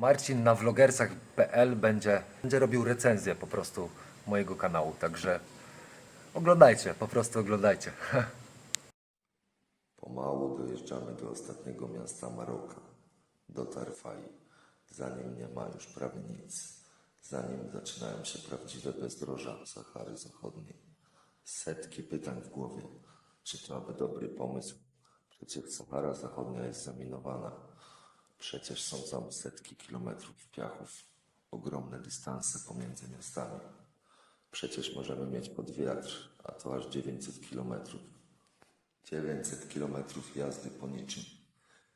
Marcin na vlogersach.pl będzie, będzie robił recenzję po prostu mojego kanału, także oglądajcie, po prostu oglądajcie. Pomału dojeżdżamy do ostatniego miasta Maroka, do Tarfai. Za nim nie ma już prawie nic. Zanim zaczynają się prawdziwe bezdroża Sahary Zachodniej. Setki pytań w głowie. Czy to aby dobry pomysł? Przecież Sahara Zachodnia jest zaminowana. Przecież są tam setki kilometrów piachów. Ogromne dystanse pomiędzy miastami. Przecież możemy mieć pod wiatr, a to aż 900 kilometrów. 900 kilometrów jazdy po niczym.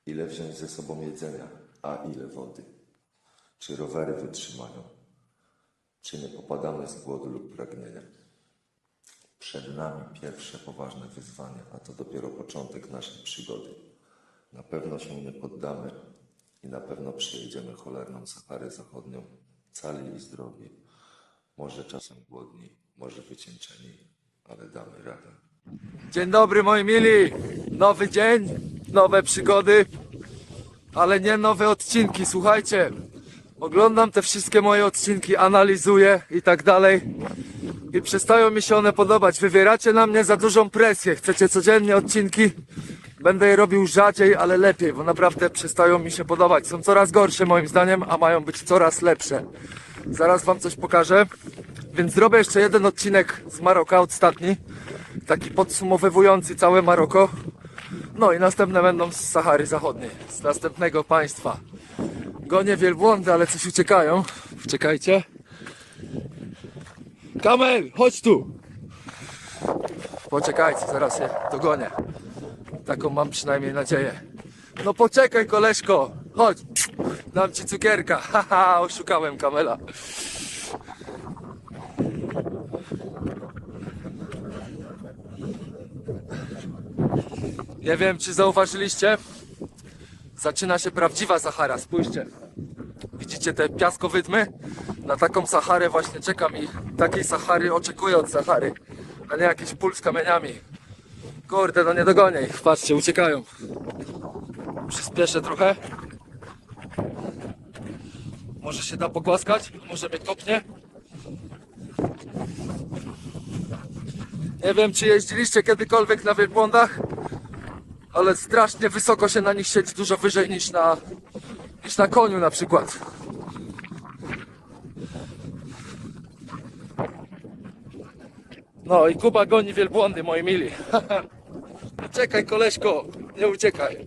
Ile wziąć ze sobą jedzenia, a ile wody? Czy rowery wytrzymają? Czy nie popadamy z głodu lub pragnienia? Przed nami pierwsze poważne wyzwanie, a to dopiero początek naszej przygody. Na pewno się nie poddamy i na pewno przejedziemy cholerną Saharę Zachodnią, cali i zdrowi. Może czasem głodni, może wycieńczeni, ale damy radę. Dzień dobry moi mili, nowy dzień, nowe przygody, ale nie nowe odcinki, słuchajcie. Oglądam te wszystkie moje odcinki, analizuję i tak dalej i przestają mi się one podobać. Wywieracie na mnie za dużą presję, chcecie codziennie odcinki, będę je robił rzadziej, ale lepiej, bo naprawdę przestają mi się podobać. Są coraz gorsze moim zdaniem, a mają być coraz lepsze. Zaraz wam coś pokażę, więc zrobię jeszcze jeden odcinek z Maroka, ostatni taki podsumowywujący całe Maroko. No i następne będą z Sahary Zachodniej, z następnego państwa. Gonię wielbłądy, ale coś uciekają. Czekajcie. Kamel, chodź tu! Poczekajcie, zaraz je dogonię. Taką mam przynajmniej nadzieję. No poczekaj, koleżko, chodź. Dam ci cukierka. Haha, oszukałem kamela. Nie wiem, czy zauważyliście. Zaczyna się prawdziwa Sahara. Spójrzcie. Widzicie te piaskowydmy? Na taką Saharę właśnie czekam i takiej Sahary oczekuję od Sahary, a nie jakiś pól z kamieniami. Kurde, no nie dogonię ich. Patrzcie, uciekają. Przyspieszę trochę. Może się da pogłaskać? Może mnie kopnie? Nie wiem, czy jeździliście kiedykolwiek na wielbłądach, ale strasznie wysoko się na nich siedzi, dużo wyżej niż na, niż na koniu na przykład. No i Kuba goni wielbłądy, moi mili. Czekaj, koleżko, nie uciekaj.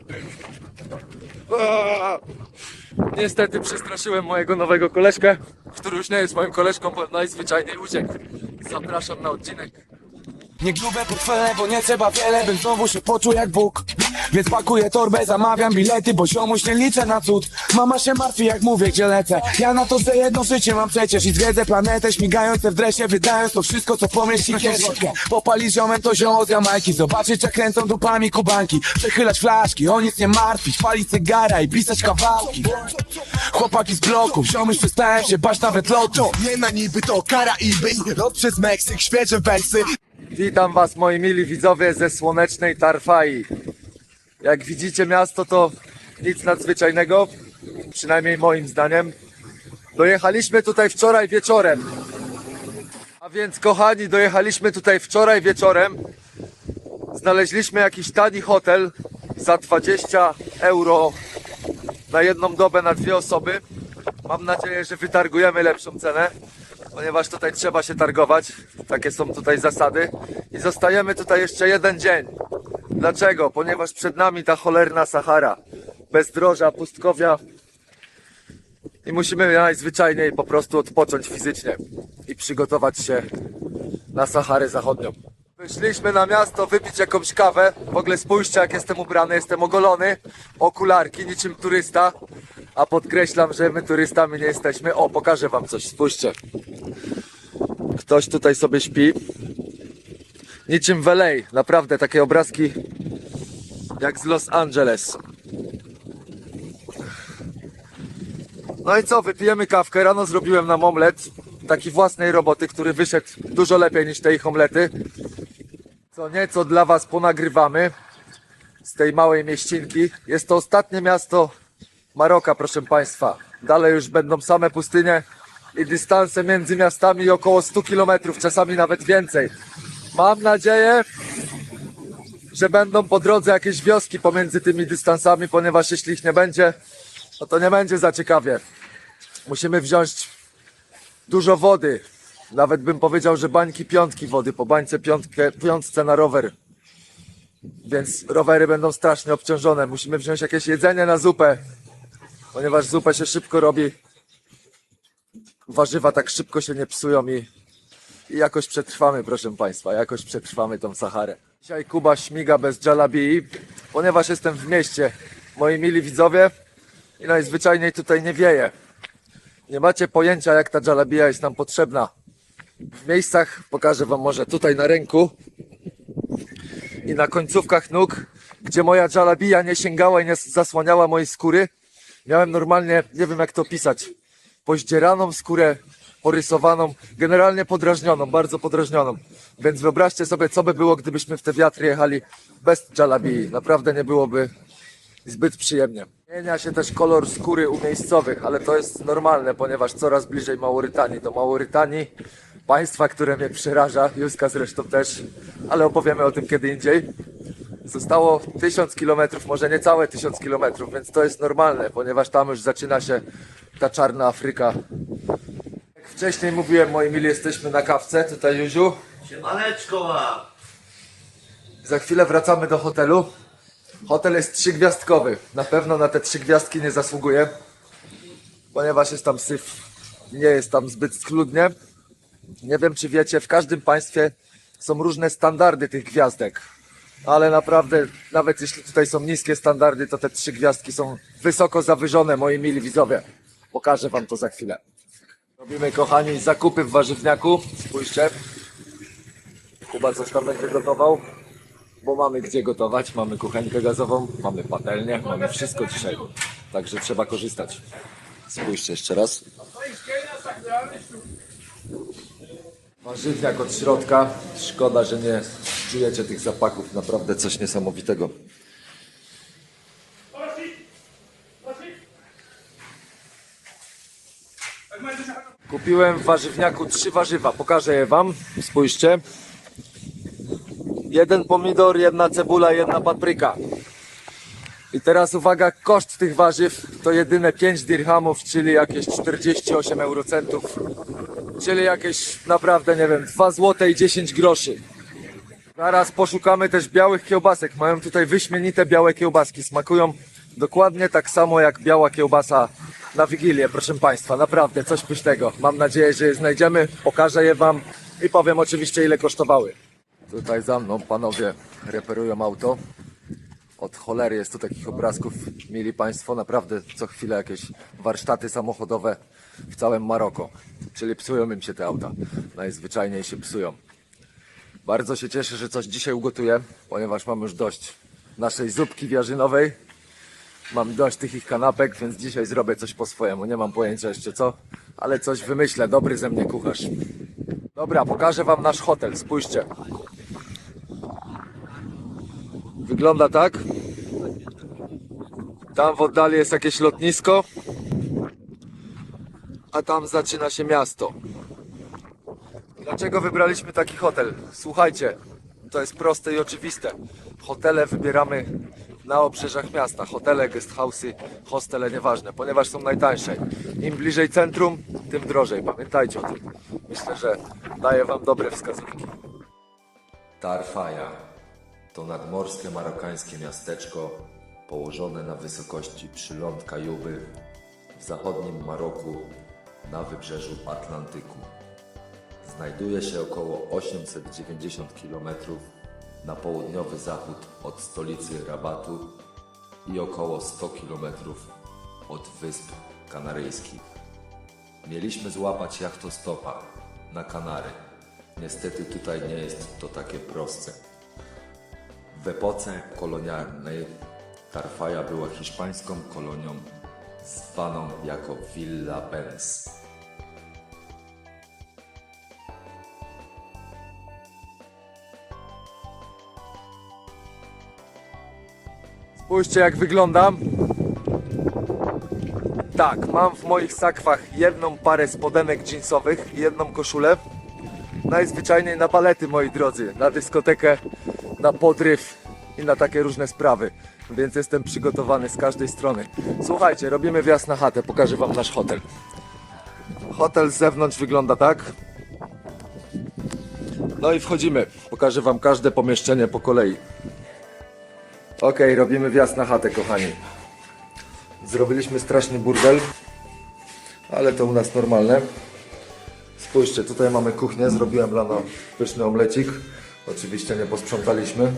Niestety przestraszyłem mojego nowego koleżkę, który już nie jest moim koleżką, bo najzwyczajniej uciekł. Zapraszam na odcinek. Nie grube portfele, bo nie trzeba wiele, bym znowu się poczuł jak Bóg. Więc pakuję torbę, zamawiam bilety, bo ziomuś nie liczę na cud. Mama się martwi jak mówię, gdzie lecę. Ja na to, że jedno życie mam przecież i zwiedzę planetę Śmigające w dresie, wydając to wszystko, co pomieści kieszonkę Popalić ziomem to zioło z Jamajki Zobaczyć jak kręcą dupami kubanki. Przechylać flaszki, o nic nie martwić Palić cygara i pisać kawałki. Chłopaki z bloków, ziomy już przestałem się bać nawet lotu. Nie na niby to Karaiby Lot przez Meksyk, świeże wersy Witam Was moi mili widzowie ze słonecznej Tarfai. Jak widzicie miasto to nic nadzwyczajnego, przynajmniej moim zdaniem. Dojechaliśmy tutaj wczoraj wieczorem. A więc kochani, dojechaliśmy tutaj wczoraj wieczorem. Znaleźliśmy jakiś tani hotel za 20 euro na jedną dobę na dwie osoby. Mam nadzieję, że wytargujemy lepszą cenę, ponieważ tutaj trzeba się targować. Takie są tutaj zasady. I zostajemy tutaj jeszcze jeden dzień. Dlaczego? Ponieważ przed nami ta cholerna Sahara. Bezdroża, pustkowia. I musimy najzwyczajniej po prostu odpocząć fizycznie i przygotować się na Saharę Zachodnią. Wyszliśmy na miasto wypić jakąś kawę. W ogóle spójrzcie jak jestem ubrany, jestem ogolony. Okularki, niczym turysta. A podkreślam, że my turystami nie jesteśmy. O, pokażę wam coś, spójrzcie. Ktoś tutaj sobie śpi. Niczym w LA. Naprawdę takie obrazki jak z Los Angeles. No i co, wypijemy kawkę. Rano zrobiłem nam omlet. Taki własnej roboty, który wyszedł dużo lepiej niż te ich omlety. Co nieco dla was ponagrywamy z tej małej mieścinki. Jest to ostatnie miasto Maroka, proszę państwa. Dalej już będą same pustynie i dystanse między miastami około 100 km, czasami nawet więcej. Mam nadzieję, że będą po drodze jakieś wioski pomiędzy tymi dystansami, ponieważ jeśli ich nie będzie, no to nie będzie za ciekawie. Musimy wziąć dużo wody. Nawet bym powiedział, że bańki piątki wody, po bańce piątkę, piątce na rower. Więc rowery będą strasznie obciążone. Musimy wziąć jakieś jedzenie na zupę, ponieważ zupę się szybko robi. Warzywa tak szybko się nie psują i, i jakoś przetrwamy, proszę Państwa, jakoś przetrwamy tą Saharę. Dzisiaj Kuba śmiga bez jalabii, ponieważ jestem w mieście, moi mili widzowie, i najzwyczajniej tutaj nie wieje. Nie macie pojęcia, jak ta jalabija jest nam potrzebna. W miejscach, pokażę Wam może tutaj na ręku i na końcówkach nóg, gdzie moja jalabija nie sięgała i nie zasłaniała mojej skóry, miałem normalnie, nie wiem jak to opisać, pozdzieraną skórę, porysowaną, generalnie podrażnioną, bardzo podrażnioną. Więc wyobraźcie sobie, co by było, gdybyśmy w te wiatry jechali bez jalabii. Naprawdę nie byłoby zbyt przyjemnie. Zmienia się też kolor skóry u miejscowych, ale to jest normalne, ponieważ coraz bliżej Małorytanii. Do Małorytanii, państwa, które mnie przeraża, Józka zresztą też, ale opowiemy o tym kiedy indziej. Zostało 1000 kilometrów, może niecałe 1000 kilometrów, więc to jest normalne, ponieważ tam już zaczyna się ta czarna Afryka. Jak wcześniej mówiłem, moi mili, jesteśmy na kawce, tutaj Józiu. Siemaneczko! Za chwilę wracamy do hotelu. Hotel jest trzygwiazdkowy. Na pewno na te trzy gwiazdki nie zasługuje, ponieważ jest tam syf. Nie jest tam zbyt schludnie. Nie wiem, czy wiecie, w każdym państwie są różne standardy tych gwiazdek. Ale naprawdę, nawet jeśli tutaj są niskie standardy, to te trzy gwiazdki są wysoko zawyżone, moi mili widzowie. Pokażę wam to za chwilę. Robimy, kochani, zakupy w warzywniaku. Spójrzcie. Kuba coś tam będzie gotował bo mamy gdzie gotować, mamy kuchenkę gazową, mamy patelnię, mamy wszystko dzisiaj. Także trzeba korzystać. Spójrzcie jeszcze raz. Warzywniak od środka. Szkoda, że nie czujecie tych zapachów. Naprawdę coś niesamowitego. Kupiłem w warzywniaku trzy warzywa. Pokażę je wam. Spójrzcie. Jeden pomidor, jedna cebula, jedna papryka. I teraz uwaga, koszt tych warzyw to jedyne 5 dirhamów, czyli jakieś 48 eurocentów. Czyli jakieś naprawdę, nie wiem, 2 zł i 10 groszy. Zaraz poszukamy też białych kiełbasek. Mają tutaj wyśmienite białe kiełbaski. Smakują dokładnie tak samo jak biała kiełbasa na Wigilię, proszę Państwa. Naprawdę, coś pysznego. Mam nadzieję, że je znajdziemy. Pokażę je Wam i powiem oczywiście ile kosztowały. Tutaj za mną panowie reperują auto. Od cholery jest tu takich obrazków, mieli Państwo, naprawdę co chwilę jakieś warsztaty samochodowe w całym Maroko. Czyli psują im się te auta. Najzwyczajniej się psują. Bardzo się cieszę, że coś dzisiaj ugotuję, ponieważ mam już dość naszej zupki wiarzynowej. Mam dość tych ich kanapek, więc dzisiaj zrobię coś po swojemu. Nie mam pojęcia jeszcze co, ale coś wymyślę. Dobry ze mnie kucharz. Dobra, pokażę Wam nasz hotel. Spójrzcie. Wygląda tak. Tam w oddali jest jakieś lotnisko, a tam zaczyna się miasto. Dlaczego wybraliśmy taki hotel? Słuchajcie, to jest proste i oczywiste. Hotele wybieramy na obrzeżach miasta. Hotele, guest house'y, hostele, nieważne, ponieważ są najtańsze. Im bliżej centrum, tym drożej. Pamiętajcie o tym. Myślę, że daję Wam dobre wskazówki. Tarfaja to nadmorskie marokańskie miasteczko położone na wysokości przylądka Juby w zachodnim Maroku na wybrzeżu Atlantyku. Znajduje się około 890 km na południowy zachód od stolicy Rabatu i około 100 km od Wysp Kanaryjskich. Mieliśmy złapać jachtostopa na Kanary. Niestety tutaj nie jest to takie proste. W epoce kolonialnej Tarfaja była hiszpańską kolonią zwaną jako Villa Benz. Spójrzcie jak wyglądam. Tak, mam w moich sakwach jedną parę spodenek jeansowych i jedną koszulę. Najzwyczajniej na balety, moi drodzy, na dyskotekę, na podryw i na takie różne sprawy. Więc jestem przygotowany z każdej strony. Słuchajcie, robimy wjazd na chatę, pokażę wam nasz hotel. Hotel z zewnątrz wygląda tak. No i wchodzimy. Pokażę wam każde pomieszczenie po kolei. Ok, robimy wjazd na chatę, kochani. Zrobiliśmy straszny burdel, ale to u nas normalne. Spójrzcie, tutaj mamy kuchnię, zrobiłem Lano pyszny omlecik. Oczywiście nie posprzątaliśmy.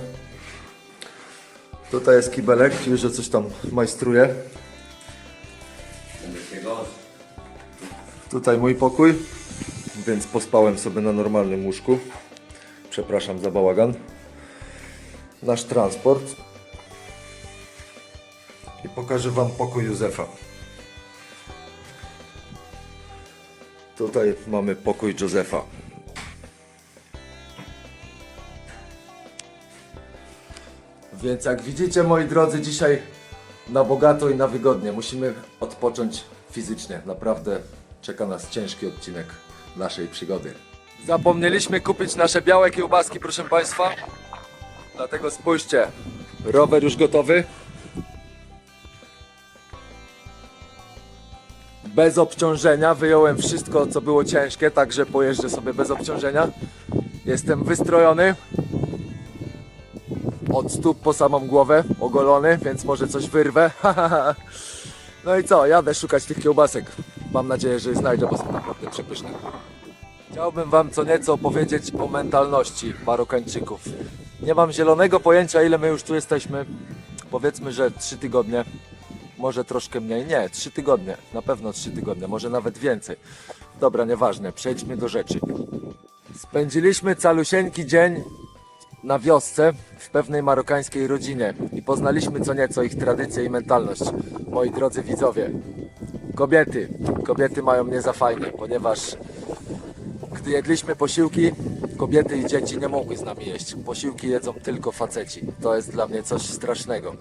Tutaj jest kibelek, już że coś tam majstruje. Tutaj mój pokój, więc pospałem sobie na normalnym łóżku. Przepraszam za bałagan. Nasz transport. Pokażę Wam pokój Józefa. Tutaj mamy pokój Józefa. Więc jak widzicie moi drodzy, dzisiaj na bogato i na wygodnie. Musimy odpocząć fizycznie. Naprawdę czeka nas ciężki odcinek naszej przygody. Zapomnieliśmy kupić nasze białe kiełbaski, proszę Państwa. Dlatego spójrzcie, rower już gotowy. Bez obciążenia, wyjąłem wszystko co było ciężkie, także pojeżdżę sobie bez obciążenia. Jestem wystrojony. Od stóp po samą głowę, ogolony, więc może coś wyrwę. No i co, jadę szukać tych kiełbasek. Mam nadzieję, że je znajdę, bo są naprawdę przepyszne. Chciałbym Wam co nieco opowiedzieć o mentalności Marokańczyków. Nie mam zielonego pojęcia, ile my już tu jesteśmy. Powiedzmy, że 3 tygodnie, może troszkę mniej. Nie, 3 tygodnie, na pewno 3 tygodnie, może nawet więcej. Dobra, nieważne, przejdźmy do rzeczy. Spędziliśmy calusieńki dzień na wiosce w pewnej marokańskiej rodzinie i poznaliśmy co nieco ich tradycję i mentalność. Moi drodzy widzowie, kobiety, kobiety mają mnie za fajnie, ponieważ gdy jedliśmy posiłki, kobiety i dzieci nie mogły z nami jeść. Posiłki jedzą tylko faceci. To jest dla mnie coś strasznego.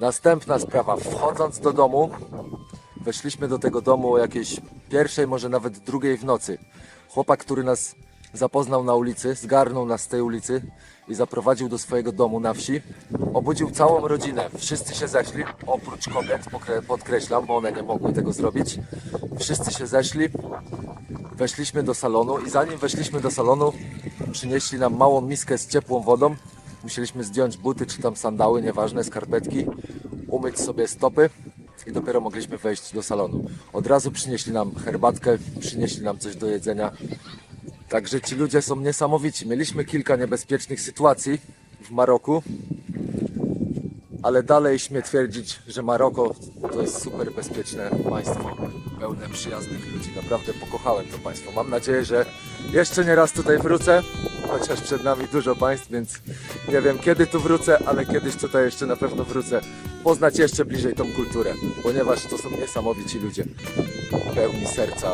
Następna sprawa. Wchodząc do domu, weszliśmy do tego domu o jakiejś pierwszej, może nawet drugiej w nocy. Chłopak, który nas zapoznał na ulicy, zgarnął nas z tej ulicy i zaprowadził do swojego domu na wsi. Obudził całą rodzinę. Wszyscy się zeszli, oprócz kobiet, podkreślam, bo one nie mogły tego zrobić. Wszyscy się zeszli, weszliśmy do salonu i zanim weszliśmy do salonu, przynieśli nam małą miskę z ciepłą wodą. Musieliśmy zdjąć buty czy tam sandały, nieważne, skarpetki, umyć sobie stopy i dopiero mogliśmy wejść do salonu. Od razu przynieśli nam herbatkę, przynieśli nam coś do jedzenia. Także ci ludzie są niesamowici. Mieliśmy kilka niebezpiecznych sytuacji w Maroku, ale dalej śmiem twierdzić, że Maroko to jest super bezpieczne państwo, pełne przyjaznych ludzi. Naprawdę pokochałem to państwo. Mam nadzieję, że jeszcze nie raz tutaj wrócę, chociaż przed nami dużo państw, więc nie wiem kiedy tu wrócę, ale kiedyś tutaj jeszcze na pewno wrócę. Poznać jeszcze bliżej tą kulturę, ponieważ to są niesamowici ludzie, pełni serca.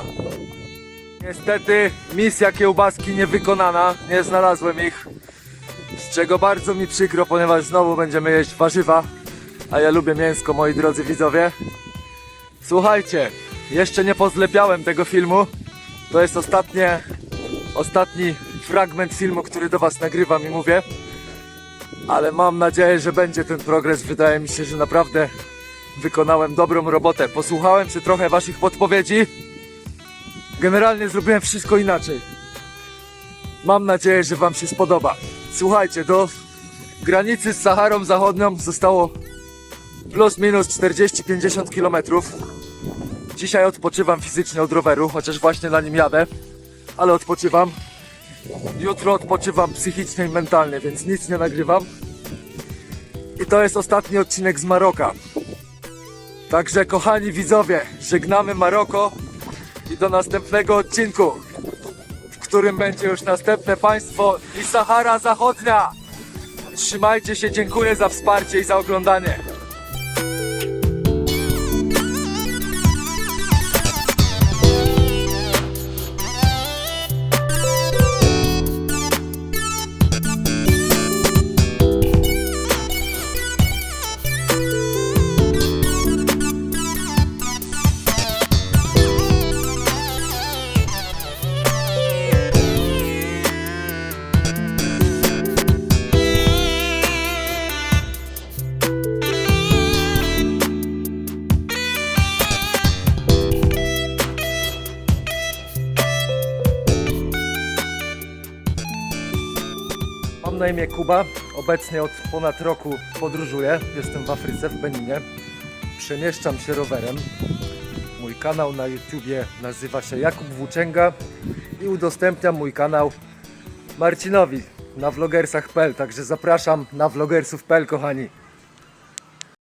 Niestety misja kiełbaski niewykonana, nie znalazłem ich. Czego bardzo mi przykro, ponieważ znowu będziemy jeść warzywa, a ja lubię mięsko, moi drodzy widzowie. Słuchajcie, jeszcze nie pozlepiałem tego filmu. To jest ostatnie, ostatni fragment filmu, który do Was nagrywam i mówię. Ale mam nadzieję, że będzie ten progres. Wydaje mi się, że naprawdę wykonałem dobrą robotę. Posłuchałem się trochę Waszych podpowiedzi. Generalnie zrobiłem wszystko inaczej. Mam nadzieję, że Wam się spodoba. Słuchajcie, do granicy z Saharą Zachodnią zostało plus minus 40-50 km. Dzisiaj odpoczywam fizycznie od roweru, chociaż właśnie na nim jadę, ale odpoczywam. Jutro odpoczywam psychicznie i mentalnie, więc nic nie nagrywam. I to jest ostatni odcinek z Maroka. Także kochani widzowie, żegnamy Maroko i do następnego odcinku którym będzie już następne państwo i Sahara Zachodnia. Trzymajcie się, dziękuję za wsparcie i za oglądanie. Na imię Kuba. Obecnie od ponad roku podróżuję. Jestem w Afryce, w Beninie. Przemieszczam się rowerem. Mój kanał na YouTubie nazywa się Jakub Włóczęga i udostępniam mój kanał Marcinowi na vlogersach.pl. Także zapraszam na vlogersów.pl, kochani.